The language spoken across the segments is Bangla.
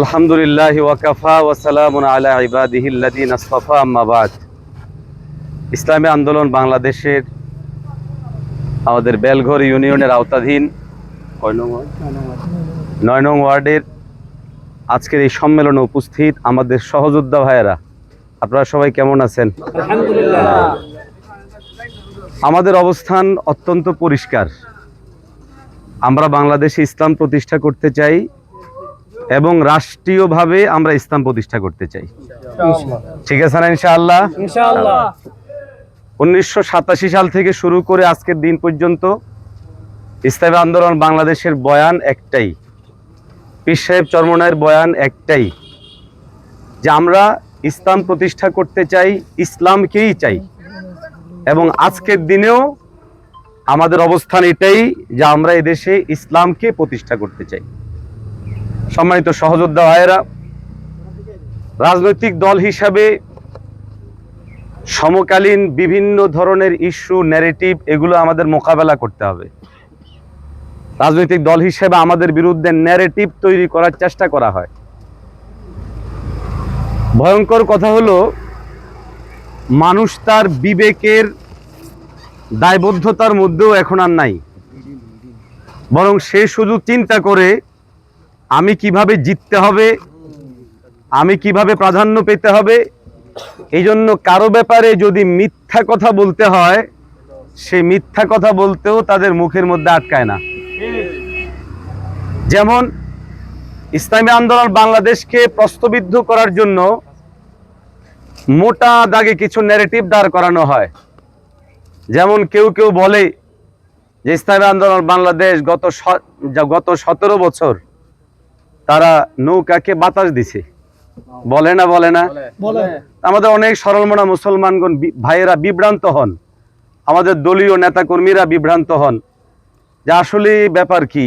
আলহামদুলিল্লাহ ওয়াকাফা ওয়াসালামুন আলা ইবাদিহিল্লাদিন আসফা আম্মাবাদ ইসলামী আন্দোলন বাংলাদেশের আমাদের বেলঘর ইউনিয়নের আওতাধীন নয় নং ওয়ার্ডের আজকের এই সম্মেলনে উপস্থিত আমাদের সহযোদ্ধা ভাইয়েরা। আপনারা সবাই কেমন আছেন? আমাদের অবস্থান অত্যন্ত পরিষ্কার। আমরা বাংলাদেশে ইসলাম প্রতিষ্ঠা করতে চাই এবং রাষ্ট্রীয়ভাবে আমরা ইসলাম প্রতিষ্ঠা করতে চাই। ঠিক আছে না ইনশাআল্লাহ? উনিশশো সাতাশি সাল থেকে শুরু করে আজকের দিন পর্যন্ত ইসলামী আন্দোলন বাংলাদেশের বয়ান একটাই। পীর সাহেব চরমনায়ের বয়ান একটাই যে আমরা ইসলাম প্রতিষ্ঠা করতে চাই ইসলামকেই চাই। এবং আজকের দিনেও আমাদের অবস্থান এটাই যে আমরা এদেশে ইসলামকে প্রতিষ্ঠা করতে চাই। সম্মানিত সহযোদ্ধা ভাইয়েরা, রাজনৈতিক দল হিসাবে সমকালীন বিভিন্ন ধরনের ইস্যু ন্যারেটিভ এগুলো আমাদের মোকাবেলা করতে হবে। রাজনৈতিক দল হিসেবে আমাদের বিরুদ্ধে ন্যারেটিভ তৈরি করার চেষ্টা করা হয়। ভয়ঙ্কর কথা হলো, মানুষ তার বিবেকের দায়বদ্ধতার মধ্যেও এখন আর নাই। বরং সে শুধু চিন্তা করে আমি কীভাবে জিততে হবে? আমি কীভাবে প্রাধান্য পেতে হবে? এই জন্য কারও ব্যাপারে যদি মিথ্যা কথা বলতে হয়, সে মিথ্যা কথা বলতেও তাদের মুখের মধ্যে আটকায় না। যেমন, ইসলামী আন্দোলন বাংলাদেশকে প্রশ্নবিদ্ধ করার জন্য মোটা দাগে কিছু ন্যারেটিভ দাঁড় করানো হয়। যেমন কেউ কেউ বলে যে, ইসলামী আন্দোলন বাংলাদেশ গত গত সতেরো বছর তারা নৌকাকে বাতাস দিছে। বলে না বলে না? বলে। আমাদের অনেক সরলমনা মুসলমানগণ ভাইয়েরা বিভ্রান্ত হন। আমাদের দলীয় নেতাকর্মীরা বিভ্রান্ত হন। যে আসলে ব্যাপার কি?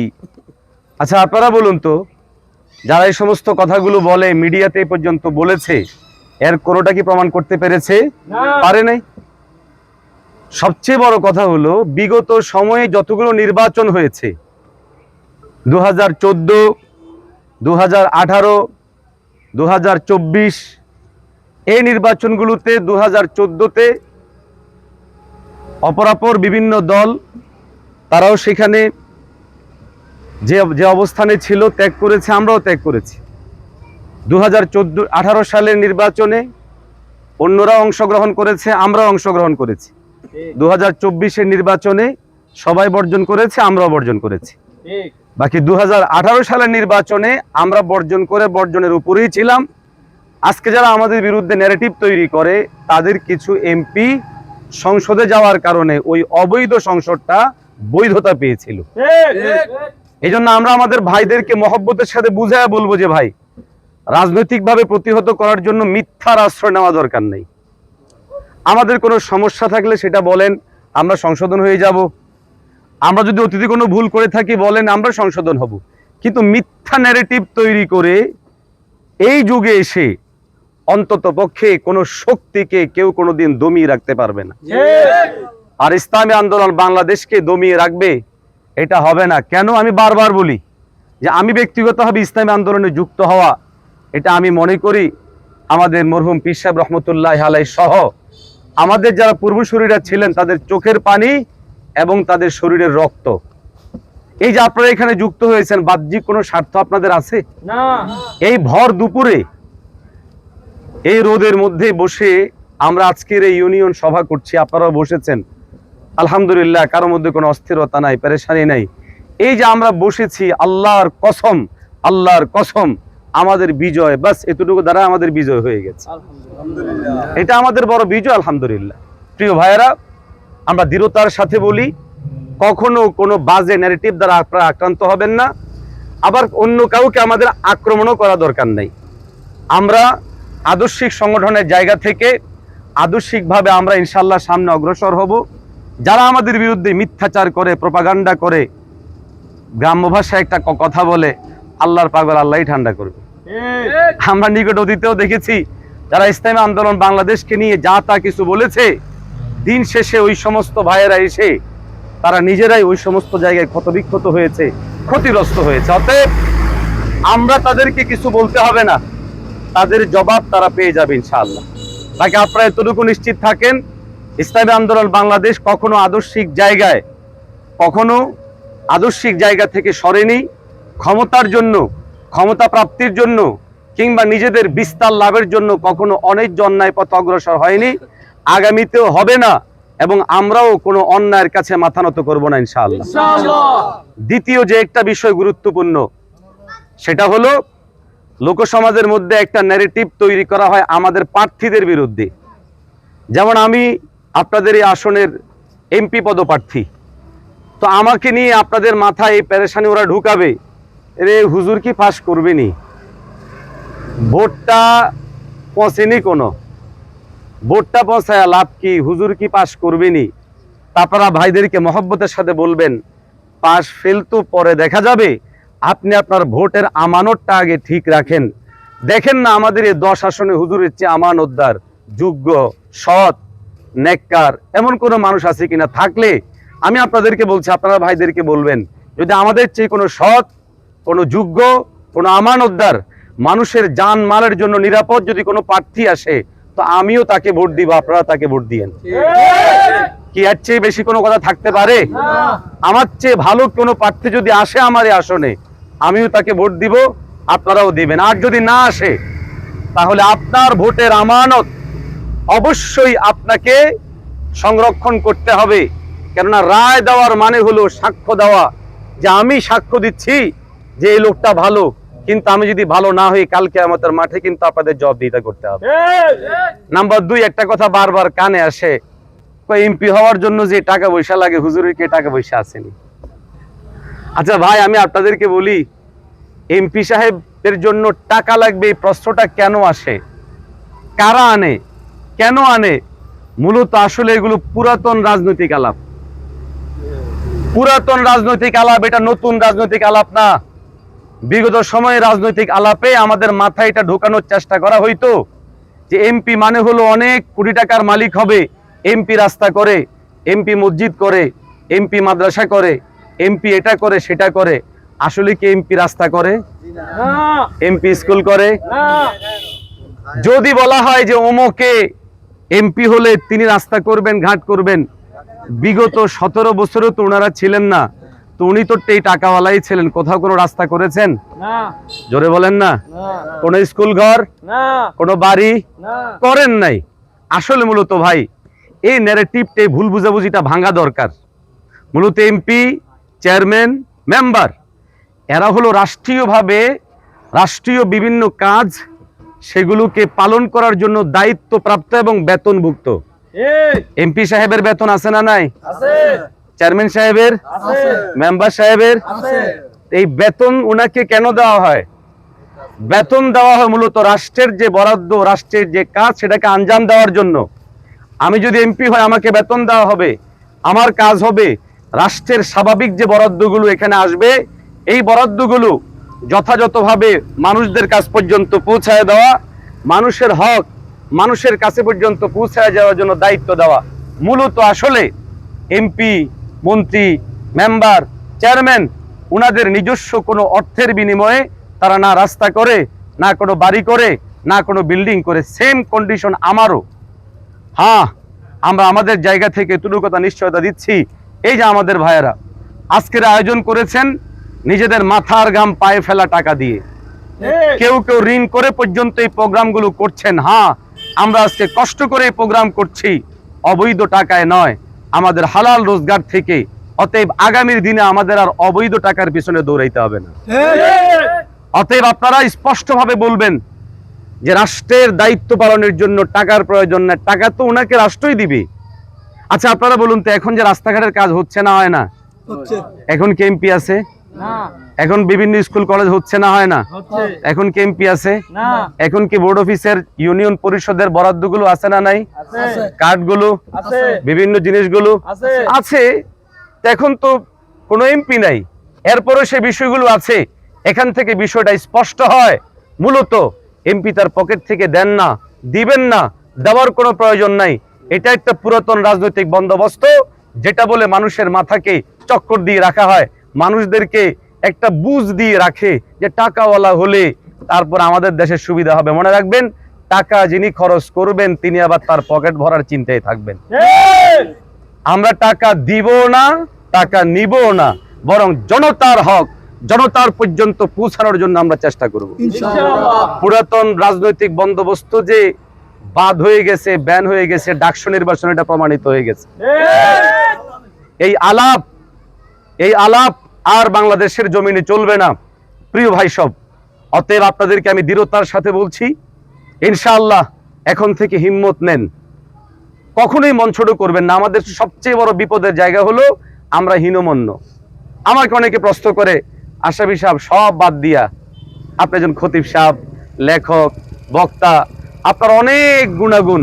আচ্ছা আপনারা বলুন তো যারা এই সমস্ত কথাগুলো বলে মিডিয়াতে পর্যন্ত বলেছে এর কোনোটা কি প্রমাণ করতে পেরেছে। পারে নাই? সবচেয়ে বড় কথা হলো বিগত সময়ে যতগুলো নির্বাচন হয়েছে দু হাজার চোদ্দ দু হাজার আঠারো দু হাজার চব্বিশ এই নির্বাচনগুলোতে দু হাজার চোদ্দোতে অপরাপর বিভিন্ন দল তারাও সেখানে যে যে অবস্থানে ছিল ত্যাগ করেছে আমরাও ত্যাগ করেছি। দু হাজার চোদ্দ আঠারো সালের নির্বাচনে অন্যরা অংশগ্রহণ করেছে আমরাও অংশগ্রহণ করেছি। দু হাজার চব্বিশের নির্বাচনে সবাই বর্জন করেছে আমরাও বর্জন করেছি। ঠিক। বাকি দুহাজার আঠারো সালের নির্বাচনে আমরা বর্জন করে বর্জনের উপরেই ছিলাম। আজকে যারা আমাদের বিরুদ্ধে ন্যারেটিভ তৈরি করে, তাদের কিছু এমপি সংসদে যাওয়ার কারণে ওই অবৈধ সংসদটা বৈধতা পেয়েছিল। এই জন্য আমরা আমাদের ভাইদেরকে মহব্বতের সাথে বুঝায় বলব যে ভাই, রাজনৈতিকভাবে প্রতিহত করার জন্য মিথ্যার আশ্রয় নেওয়া দরকার নেই। আমাদের কোনো সমস্যা থাকলে সেটা বলেন, আমরা সংশোধন হয়ে যাব। আমরা যদি অতীতে কোনো ভুল করে থাকি বলেন আমরা সংশোধন হব। কিন্তু মিথ্যা ন্যারেটিভ তৈরি করে এই যুগে এসে অন্তত পক্ষে কোনো শক্তিকে কেউ কোনোদিন দমিয়ে রাখতে পারবে না। আর ইসলামী আন্দোলন বাংলাদেশকে দমিয়ে রাখবে এটা হবে না। কেন? আমি বারবার বলি যে আমি ব্যক্তিগতভাবে ইসলামী আন্দোলনে যুক্ত হওয়া এটা আমি মনে করি আমাদের মরহুম পীর সাহেব রহমতুল্লাহ আলাই সহ আমাদের যারা পূর্বসূরীরা ছিলেন তাদের চোখের পানি এবং তাদের শরীরের রক্ত। এই যে আপনারা এখানে যুক্ত হয়েছেন বাহ্যিক কোনো স্বার্থ আপনাদের আছে? না। এই ভর দুপুরে এই রোদের মধ্যে বসে আমরা আজকের এই ইউনিয়ন সভা করছি। আপনারাও বসেছেন। আলহামদুলিল্লাহ কারও মধ্যে কোনো অস্থিরতা নাই পেরেশানি নাই। এই যে আমরা বসেছি আল্লাহর কসম আল্লাহর কসম আমাদের বিজয় বাস এতটুকু দ্বারা আমাদের বিজয় হয়ে গেছে। এটা আমাদের বড় বিজয় আলহামদুলিল্লাহ। প্রিয় ভাইয়েরা আমরা দৃঢ়তার সাথে বলি কখনো কোনো বাজে ন্যারেটিভ দ্বারা আপনারা আক্রান্ত হবেন না। আবার অন্য কাউকে আমাদের আক্রমণও করা দরকার নেই। আমরা আদর্শিক সংগঠনের জায়গা থেকে আদর্শিকভাবে আমরা ইনশাল্লাহ সামনে অগ্রসর হব। যারা আমাদের বিরুদ্ধে মিথ্যাচার করে প্রপাগান্ডা করে গ্রাম্য ভাষায় একটা কথা বলে আল্লাহর পাগল আল্লাহই ঠান্ডা করবে। আমরা নিকট অতীতেও দেখেছি যারা ইসলামী আন্দোলন বাংলাদেশকে নিয়ে যা তা কিছু বলেছে দিন শেষে ওই সমস্ত ভাইয়েরা এসে, তারা নিজেরাই ওই সমস্ত জায়গায় ক্ষতবিক্ষত হয়েছে, ক্ষতিগ্রস্ত হয়েছে। অতএব আমরা তাদেরকে কিছু বলতে হবে না। তাদের জবাব তারা পেয়ে যাবে ইনশাআল্লাহ। তাকে আপনারা এতটুকু নিশ্চিত থাকেন, ইসলামী আন্দোলন বাংলাদেশ কখনো আদর্শিক জায়গায়, কখনো আদর্শিক জায়গা থেকে সরেনি। ক্ষমতার জন্য, ক্ষমতা প্রাপ্তির জন্য, কিংবা নিজেদের বিস্তার লাভের জন্য কখনো অনেক অন্যায় পথ অগ্রসর হয়নি। আগামীতেও হবে না এবং আমরাও কোনো অন্যায়ের কাছে মাথা নত করব না ইনশাআল্লাহ। ইনশাআল্লাহ। দ্বিতীয় যে একটা বিষয় গুরুত্বপূর্ণ সেটা হলো লোকসমাজের মধ্যে একটা ন্যারেটিভ তৈরি করা হয় আমাদের প্রার্থীদের বিরুদ্ধে। যেমন আমি আপনাদের এই আসনের এমপি পদপ্রার্থী। তো আমাকে নিয়ে আপনাদের মাথায় এই প্যারেশানি ওরা ঢুকাবে রে হুজুর কি পাস করবেনি ভোটটা পৌঁছেনি কোনো। ভোটটা পৌঁছায় লাভ কি, হুজুর কি পাস করবেনি? তারপরা ভাইদেরকে মহব্বতের সাথে বলবেন, পাশ ফেল তো পরে দেখা যাবে। আপনি আপনার ভোটের আমানতটা আগে ঠিক রাখেন। দেখেন না আমাদের এই দশ আসনে হুজুরের চেয়ে আমানতদার, যোগ্য, সৎ, নেককার এমন কোনো মানুষ আছে কিনা থাকলে আমি আপনাদেরকে বলছি, আপনারা ভাইদেরকে বলবেন, যদি আমাদের চেয়ে কোনো সৎ, কোনো যোগ্য, কোনো আমানতদার মানুষের জান মালের জন্য নিরাপদ যদি কোনো প্রার্থী আসে তো আমিও তাকে ভোট দিব, আপনারা তাকে ভোট দিয়েন। কি এর চেয়ে বেশি কোনো কথা থাকতে পারে? আমার চেয়ে ভালো কোনো প্রার্থী যদি আসে আমার এই আসনে, আমিও তাকে ভোট দিব, আপনারাও দিবেন। আর যদি না আসে, তাহলে আপনার ভোটের আমানত অবশ্যই আপনাকে সংরক্ষণ করতে হবে। কেননা রায় দেওয়ার মানে হলো সাক্ষ্য দেওয়া। যে আমি সাক্ষ্য দিচ্ছি যে এই লোকটা ভালো কিন্তু আমি যদি ভালো না হই কালকে আমাদের মাঠে কিন্তু আপনাদের জবাবদিহিতা করতে হবে। নাম্বার দুই, একটা কথা বারবার কানে আসে এমপি হওয়ার জন্য যে টাকা পয়সা লাগে, হুজুরের কে টাকা পয়সা আসেনি? আচ্ছা ভাই, আমি আপনাদেরকে বলি, এমপি সাহেবের জন্য টাকা লাগবে, এই প্রশ্নটা কেন আসে? কারা আনে? কেন আনে? মূলত আসলে এগুলো পুরাতন রাজনৈতিক আলাপ। পুরাতন রাজনৈতিক আলাপ, এটা নতুন রাজনৈতিক আলাপ না। বিগত সময়ে রাজনৈতিক আলাপে আমাদের মাথায় এটা ঢোকানোর চেষ্টা করা হইতো যে এমপি মানে হলো অনেক কোটি টাকার মালিক হবে। এমপি রাস্তা করে এমপি মসজিদ করে এমপি মাদ্রাসা করে এমপি এটা করে, সেটা করে। আসলে কি এমপি রাস্তা করে? এমপি স্কুল করে? যদি বলা হয় যে ওমকে এমপি হলে তিনি রাস্তা করবেন, ঘাট করবেন, বিগত সতেরো বছরও তো ওনারা ছিলেন না। তো উনি তো এই টাকাওয়ালাই ছিলেন কোথাও কোনো রাস্তা করেছেন? জোরে বলেন না। কোনো স্কুল ঘর? কোনো বাড়ি? করেন নাই। আসলে মূলত ভাই এই ন্যারেটিভটা এই ভুল বুঝাবুঝিটা ভাঙা দরকার। মূলত এমপি চেয়ারম্যান মেম্বার এরা হলো রাষ্ট্রীয়ভাবে রাষ্ট্রীয় বিভিন্ন কাজ সেগুলোকে পালন করার জন্য দায়িত্বপ্রাপ্ত এবং বেতনভুক্ত। এমপি সাহেবের বেতন আছে না নাই? চেয়ারম্যান সাহেবের মেম্বার সাহেবের এই বেতন ওনাকে কেন দেওয়া হয়? বেতন দেওয়া হয় মূলত রাষ্ট্রের যে বরাদ্দ রাষ্ট্রের যে কাজ সেটাকে আঞ্জাম দেওয়ার জন্য। আমি যদি এমপি হয় আমাকে বেতন দেওয়া হবে। আমার কাজ হবে রাষ্ট্রের স্বাভাবিক যে বরাদ্দগুলো এখানে আসবে এই বরাদ্দগুলো যথাযথভাবে মানুষদের কাছ পর্যন্ত পৌঁছায় দেওয়া মানুষের হক মানুষের কাছে পর্যন্ত পৌঁছায় যাওয়ার জন্য দায়িত্ব দেওয়া। মূলত আসলে এমপি মন্ত্রী মেম্বার চেয়ারম্যান ওনাদের নিজস্ব কোনো অর্থের বিনিময়ে তারা না রাস্তা করে না কোনো বাড়ি করে না কোনো বিল্ডিং করে সেম কন্ডিশন আমারও। হ্যাঁ আমরা আমাদের জায়গা থেকে কথা নিশ্চয়তা দিচ্ছি। এই যে আমাদের ভাইয়েরা আজকের আয়োজন করেছেন নিজেদের মাথার গাম পায়ে ফেলা টাকা দিয়ে। কেউ কেউ ঋণ করে পর্যন্ত এই প্রোগ্রামগুলো করছেন। হ্যাঁ আমরা আজকে কষ্ট করে এই প্রোগ্রাম করছি। অবৈধ টাকায় নয়। আমাদের হালাল রোজগার থেকে অতএব আগামীর দিনে আমাদের আর অবৈধ টাকার পিছনে দৌড়াইতে হবে না। অতএব আপনারা স্পষ্টভাবে বলবেন যে রাষ্ট্রের দায়িত্ব পালনের জন্য টাকার প্রয়োজন না টাকা তো ওনাকে রাষ্ট্রই দিবে। আচ্ছা আপনারা বলুন তো এখন যে রাস্তাঘাটের কাজ হচ্ছে না হয় না? এখন কেমপি আছে? এখন বিভিন্ন স্কুল কলেজ হচ্ছে না হয় না? এখন কে এমপি আছে? এখন কি বোর্ড অফিসের ইউনিয়ন পরিষদের বরাদ্দগুলো আছে না নাই? আছে। কার্ডগুলো? বিভিন্ন জিনিসগুলো? আছে। আছে। এখন তো কোনো এমপি নাই। এরপরও সে বিষয়গুলো আছে। এখান থেকে বিষয়টা স্পষ্ট হয়। মূলত এমপি তার পকেট থেকে দেন না দিবেন না দেওয়ার কোনো প্রয়োজন নাই। এটা একটা পুরাতন রাজনৈতিক বন্দোবস্ত যেটা বলে মানুষের মাথাকে চক্কর দিয়ে রাখা হয়। মানুষদেরকে একটা বুঝ দিয়ে রাখে যে টাকাওয়ালা হলে তারপর আমাদের দেশের সুবিধা হবে। মনে রাখবেন টাকা যিনি খরচ করবেন তিনি আবার তার পকেট ভরার চিন্তায় থাকবেন। আমরা টাকা দিব না টাকা নিব না বরং জনতার হক জনতার পর্যন্ত পৌঁছানোর জন্য আমরা চেষ্টা করব। পুরাতন রাজনৈতিক বন্দোবস্ত যে বাদ হয়ে গেছে ব্যান হয়ে গেছে ডাকসু নির্বাচন এটা প্রমাণিত হয়ে গেছে। এই এই আলাপ এই আলাপ আর বাংলাদেশের জমিনে চলবে না। প্রিয় ভাই সব, অতএব আপনাদেরকে আমি দৃঢ়তার সাথে বলছি, ইনশাআল্লাহ এখন থেকে হিম্মত নেন। কখনোই মন ছোট করবেন না। আমাদের সবচেয়ে বড় বিপদের জায়গা হলো আমরা হীনমন্য। আমাকে অনেকে প্রশ্ন করে আশাবি সাহেব, সব বাদ দিয়া, আপনি একজন খতিব সাহেব, লেখক, বক্তা, আপনার অনেক গুণাগুণ,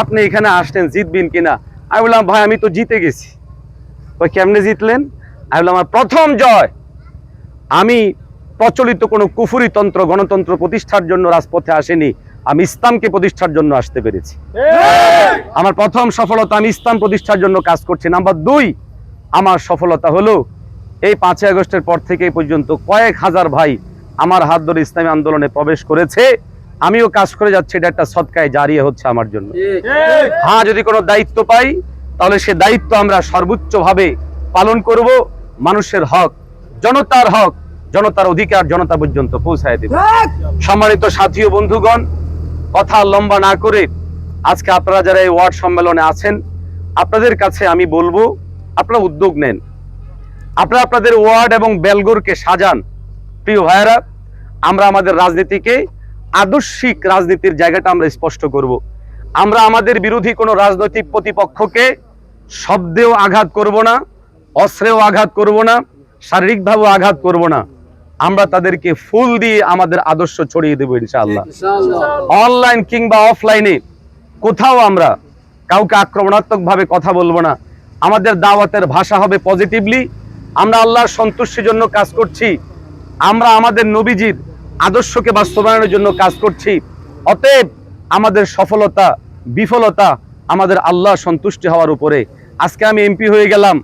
আপনি এখানে আসলেন জিতবেন কিনা? আমি বললাম, ভাই, আমি তো জিতে গেছি। ওই কেমনে জিতলেন? আমি বললাম আমার প্রথম জয়। আমি প্রচলিত কোনো কুফুরি তন্ত্র গণতন্ত্র প্রতিষ্ঠার জন্য রাজপথে আসেনি। আমি ইসলামকে প্রতিষ্ঠার জন্য আসতে পেরেছি। আমার প্রথম সফলতা আমি ইসলাম প্রতিষ্ঠার জন্য কাজ করছি। নাম্বার দুই আমার সফলতা হলো এই পাঁচই আগস্টের পর থেকে এই পর্যন্ত কয়েক হাজার ভাই আমার হাত ধরে ইসলামী আন্দোলনে প্রবেশ করেছে। আমিও কাজ করে যাচ্ছি এটা একটা সৎকায় জারিয়ে হচ্ছে আমার জন্য। হ্যাঁ যদি কোনো দায়িত্ব পাই তাহলে সে দায়িত্ব আমরা সর্বোচ্চভাবে পালন করব। মানুষের হক জনতার হক জনতার অধিকার জনতা পর্যন্ত পৌঁছায় দেব। সম্মানিত সাথী ও বন্ধুগণ কথা লম্বা না করে আজকে আপনারা যারা এই ওয়ার্ড সম্মেলনে আছেন আপনাদের কাছে আমি বলব আপনারা উদ্যোগ নেন। আপনারা আপনাদের ওয়ার্ড এবং বেলগোরকে সাজান। প্রিয় ভাইয়েরা আমরা আমাদের রাজনীতিকে আদর্শিক রাজনীতির জায়গাটা আমরা স্পষ্ট করব। আমরা আমাদের বিরোধী কোনো রাজনৈতিক প্রতিপক্ষকে শব্দেও আঘাত করব না। অস্ত্রেও আঘাত করব না শারীরিকভাবেও আঘাত করব না। আমরা তাদেরকে ফুল দিয়ে আমাদের আদর্শ ছড়িয়ে দেবো ইনশাআল্লাহ। অনলাইন কিংবা অফলাইনে কোথাও আমরা কাউকে আক্রমণাত্মক ভাবে কথা বলব না। আমাদের দাওয়াতের ভাষা হবে পজিটিভলি আমরা আল্লাহর সন্তুষ্টির জন্য কাজ করছি। আমরা আমাদের নবীজির আদর্শকে বাস্তবায়নের জন্য কাজ করছি। অতএব আমাদের সফলতা বিফলতা আমাদের আল্লাহ সন্তুষ্টি হওয়ার উপরে। আজকে আমি এমপি হয়ে গেলাম।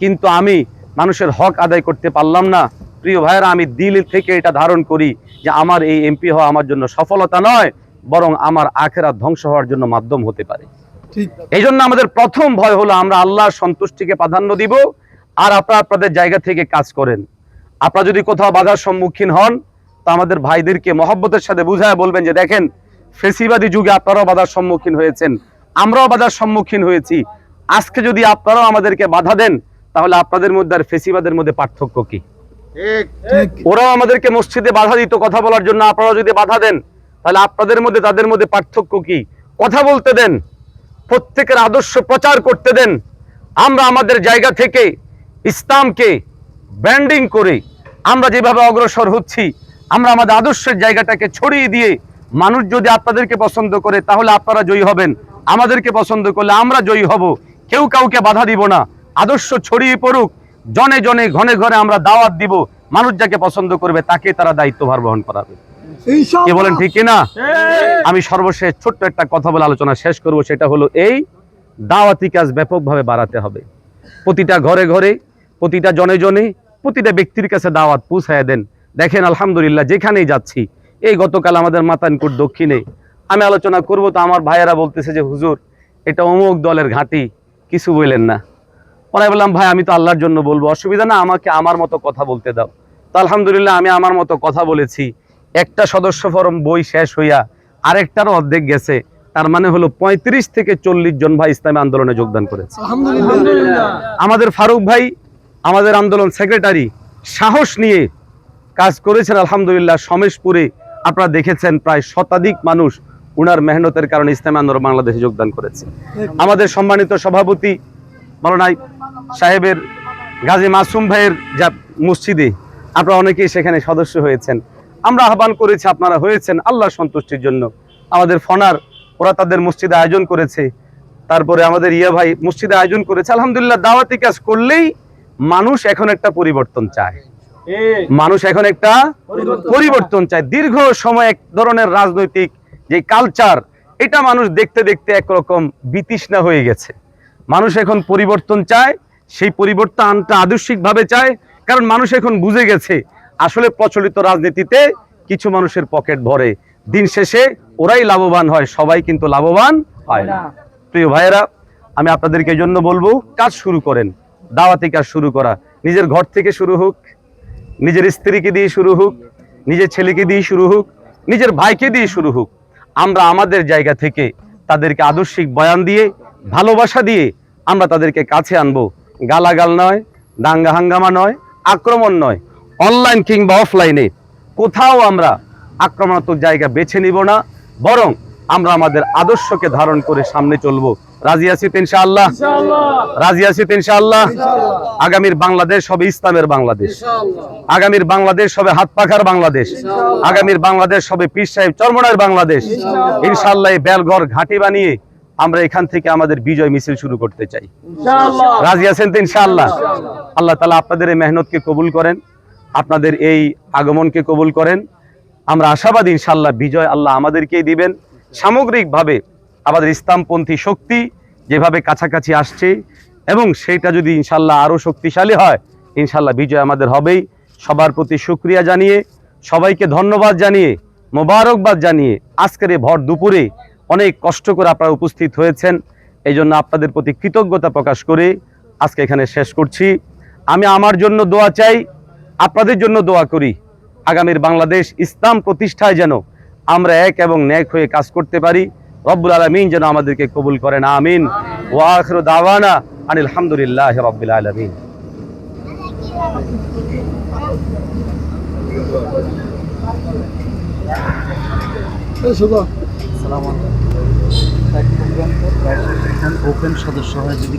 কিন্তু আমি মানুষের হক আদায় করতে পারলাম না। প্রিয় ভাইয়েরা আমি দিল থেকে এটা ধারণ করি যে আমার এই এমপি হওয়া আমার জন্য সফলতা নয় বরং আমার আখেরা ধ্বংস হওয়ার জন্য মাধ্যম হতে পারে। এই জন্য আমাদের প্রথম ভয় হলো আমরা আল্লাহর সন্তুষ্টিকে প্রাধান্য দিব আর আপনারা আপনাদের জায়গা থেকে কাজ করেন। আপনারা যদি কোথাও বাধার সম্মুখীন হন তো আমাদের ভাইদেরকে মহব্বতের সাথে বুঝায় বলবেন যে দেখেন ফেসিবাদী যুগে আপনারাও বাধার সম্মুখীন হয়েছেন আমরাও বাধার সম্মুখীন হয়েছি। আজকে যদি আপনারাও আমাদেরকে বাধা দেন তাহলে আপনাদের মধ্যে আর ফেসিবাদের মধ্যে পার্থক্য কি? ওরাও আমাদেরকে মসজিদে বাধা দিত কথা বলার জন্য আপনারা যদি বাধা দেন তাহলে আপনাদের মধ্যে তাদের মধ্যে পার্থক্য কি? কথা বলতে দেন প্রত্যেকের আদর্শ প্রচার করতে দেন। আমরা আমাদের জায়গা থেকে ইসলামকে ব্র্যান্ডিং করে আমরা যেভাবে অগ্রসর হচ্ছি আমরা আমাদের আদর্শের জায়গাটাকে ছড়িয়ে দিয়ে মানুষ যদি আপনাদেরকে পছন্দ করে তাহলে আপনারা জয়ী হবেন। আমাদেরকে পছন্দ করলে আমরা জয়ী হব। কেউ কাউকে বাধা দিব না। আদর্শ ছড়িয়ে পড়ুক জনে জনে ঘনে ঘরে আমরা দাওয়াত দিব মানুষ যাকে পছন্দ করবে তাকে তারা দায়িত্বভার বহন করাবে। কি বলেন ঠিক কিনা? আমি সর্বশেষ ছোট্ট একটা কথা বলে আলোচনা শেষ করব সেটা হলো এই দাওয়াতি কাজ ব্যাপকভাবে বাড়াতে হবে। প্রতিটা ঘরে ঘরে প্রতিটা জনে জনে প্রতিটা ব্যক্তির কাছে দাওয়াত পৌঁছায় দেন। দেখেন আলহামদুলিল্লাহ যেখানেই যাচ্ছি এই গতকাল আমাদের মাতানকুট দক্ষিণে। আমি আলোচনা করব তো আমার ভাইয়েরা বলতেছে যে হুজুর এটা অমুক দলের ঘাঁটি কিছু বললেন না। পরে বললাম ভাই আমি তো আল্লাহর জন্য বলব। অসুবিধা না আমাকে আমার মতো কথা বলতে দাও। তো আলহামদুলিল্লাহ আমি আমার মতো কথা বলেছি। একটা সদস্য ফরম বই শেষ হইয়া আরেকটারও অর্ধেক গেছে। তার মানে হলো পঁয়ত্রিশ থেকে চল্লিশ জন ভাই ইসলামী আন্দোলনে যোগদান করেছে। আমাদের ফারুক ভাই আমাদের আন্দোলন সেক্রেটারি সাহস নিয়ে কাজ করেছেন আলহামদুলিল্লাহ। সমেশপুরে আপনারা দেখেছেন প্রায় শতাধিক মানুষ উনার মেহনতের কারণে ইসলামী আন্দোলন বাংলাদেশে যোগদান করেছে। আমাদের সম্মানিত সভাপতি মৌলানা সাহেবের গাজী মাসুম ভাইয়ের যা মসজিদে আপনারা অনেকেই সেখানে সদস্য হয়েছেন। আমরা আহ্বান করেছি আপনারা হয়েছেন আল্লাহ সন্তুষ্টির জন্য। আমাদের ফনার, ওরা তাদের মসজিদে আয়োজন করেছে। তারপরে আমাদের ইয়া ভাই মসজিদে আয়োজন করেছে। আলহামদুলিল্লাহ দাওয়াতি কাজ করলেই মানুষ এখন একটা পরিবর্তন চায়। মানুষ এখন একটা পরিবর্তন চায়। দীর্ঘ সময় এক ধরনের রাজনৈতিক যে কালচার এটা মানুষ দেখতে দেখতে একরকম বিতৃষ্ণা হয়ে গেছে। মানুষ এখন পরিবর্তন চায়, সেই পরিবর্তন পরিবর্তনটা আদর্শিকভাবে চায়, কারণ মানুষ এখন বুঝে গেছে, আসলে প্রচলিত রাজনীতিতে কিছু মানুষের পকেট ভরে। দিন শেষে ওরাই লাভবান হয়, সবাই কিন্তু লাভবান হয় না। প্রিয় ভাইয়েরা, আমি আপনাদেরকে জন্য বলব, কাজ শুরু করেন, দাওয়াতি কাজ শুরু করা। নিজের ঘর থেকে শুরু হোক, নিজের স্ত্রীকে দিয়ে শুরু হোক, নিজের ছেলেকে দিয়ে শুরু হোক, নিজের ভাইকে দিয়ে শুরু হোক। আমরা আমাদের জায়গা থেকে তাদেরকে আদর্শিক বয়ান দিয়ে, ভালোবাসা দিয়ে আমরা তাদেরকে কাছে আনব। গালাগাল নয় দাঙ্গা হাঙ্গামা নয় আক্রমণ নয় অনলাইন কিংবা অফলাইনে কোথাও আমরা আক্রমণাত্মক জায়গা বেছে নিব না বরং আমরা আমাদের আদর্শকে ধারণ করে সামনে চলবো। রাজি আছি ইনশাআল্লাহ? রাজি আছি ইনশাআল্লাহ? আগামীর বাংলাদেশ হবে ইসলামের বাংলাদেশ। আগামীর বাংলাদেশ হবে হাত পাখার বাংলাদেশ আগামীর বাংলাদেশ হবে পীর সাহেব চরমনার বাংলাদেশ। ইনশাআল্লাহ এই বেলঘর ঘাঁটি বানিয়ে আমরা এখান থেকে আমাদের বিজয় মিছিল শুরু করতে চাই। রাজি আছেন তো ইনশাআল্লাহ? আল্লাহ তালা আপনাদের এই মেহনতকে কবুল করেন আপনাদের এই আগমনকে কবুল করেন। আমরা আশাবাদী ইনশাআল্লাহ বিজয় আল্লাহ আমাদেরকেই দিবেন। সামগ্রিকভাবে আমাদের ইসলামপন্থী শক্তি যেভাবে কাছাকাছি আসছে এবং সেইটা যদি ইনশাল্লাহ আরও শক্তিশালী হয় ইনশাল্লাহ বিজয় আমাদের হবেই। সবার প্রতি সুক্রিয়া জানিয়ে সবাইকে ধন্যবাদ জানিয়ে মোবারকবাদ জানিয়ে আজকের এই ভর দুপুরে অনেক কষ্ট করে আপনারা উপস্থিত হয়েছেন। এই জন্য আপনাদের প্রতি কৃতজ্ঞতা প্রকাশ করে। আজকে এখানে শেষ করছি। আমি আমার জন্য দোয়া চাই, আপনাদের জন্য দোয়া করি। আগামীর বাংলাদেশ ইসলাম প্রতিষ্ঠায় যেন আমরা এক এবং ন্যাক হয়ে কাজ করতে পারি। রব্বুল আলমিন যেন আমাদেরকে কবুল করেন। আমিন। ওয়াখর দাওয়ানা আনিল রব্বুল আলমিন। ওপেন সদস্য হয় যদি